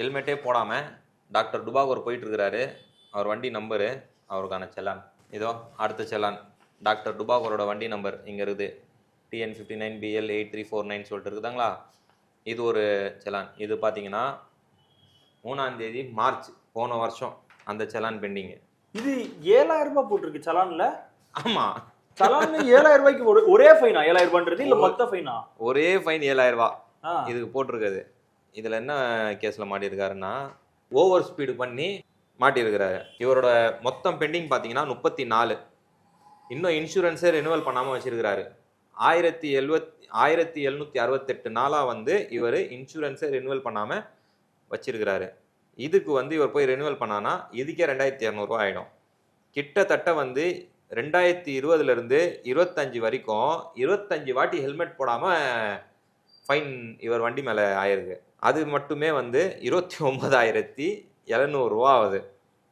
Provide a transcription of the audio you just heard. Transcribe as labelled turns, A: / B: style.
A: ஹெல்மெட்டே போடாமல் டாக்டர் டுபாகூர் போயிட்டு இருக்கிறாரு அவர் வண்டி நம்பரு அவருக்கான செலான். இதோ அடுத்த செலான். டாக்டர் டுபாகூரோட வண்டி நம்பர் இங்கே இருக்குது. TN fifty nine PL eight three four nine சொல்லிட்டு இருக்குதாங்களா? இது ஒரு செலான். இது பார்த்தீங்கன்னா மூணாம் தேதி மார்ச் போன வருஷம் அந்த செலான் பெண்டிங்கு
B: இது ஏழாயிரம் ரூபாய் போட்டிருக்கு சலான்ல.
A: ஆமாம்
B: சலான் ஏழாயிரம் ரூபாய்க்கு ஒரு- ஃபைனா ஏழாயிரம் ரூபான்றது இல்ல மொத்த ஃபைனா
A: ஒரே ஃபைன் ஏழாயிரம் ரூபாய்.
B: ஆ.
A: இதுக்கு போட்டிருக்குது. இதில் என்ன கேஸில் மாட்டியிருக்காருன்னா ஓவர் ஸ்பீடு பண்ணி மாட்டியிருக்கிறாரு. இவரோட மொத்தம் பெண்டிங் பார்த்தீங்கன்னா முப்பத்தி நாலு இன்னும் இன்சூரன்ஸே ரினுவல் பண்ணாமல் வச்சுருக்கிறாரு. ஆயிரத்தி எழுவத் ஆயிரத்தி எழுநூற்றி அறுபத்தெட்டு நாளாக வந்து இவர் இன்சூரன்ஸை ரினுவல் பண்ணாமல் வச்சிருக்கிறாரு. இதுக்கு வந்து இவர் போய் ரினுவல் பண்ணானா இதுக்கே ரெண்டாயிரத்தி இரநூறுவா ஆகிடும் கிட்டத்தட்ட வந்து ரெண்டாயிரத்தி இருபதுலேருந்து இருபத்தஞ்சு வரைக்கும் இருபத்தஞ்சு வாட்டி ஹெல்மெட் போடாமல் ஃபைன் இவர் வண்டி மேலே ஆயிருக்கு. அது மட்டுமே வந்து இருபத்தி ஒம்பதாயிரத்தி எழுநூறுவா ஆகுது.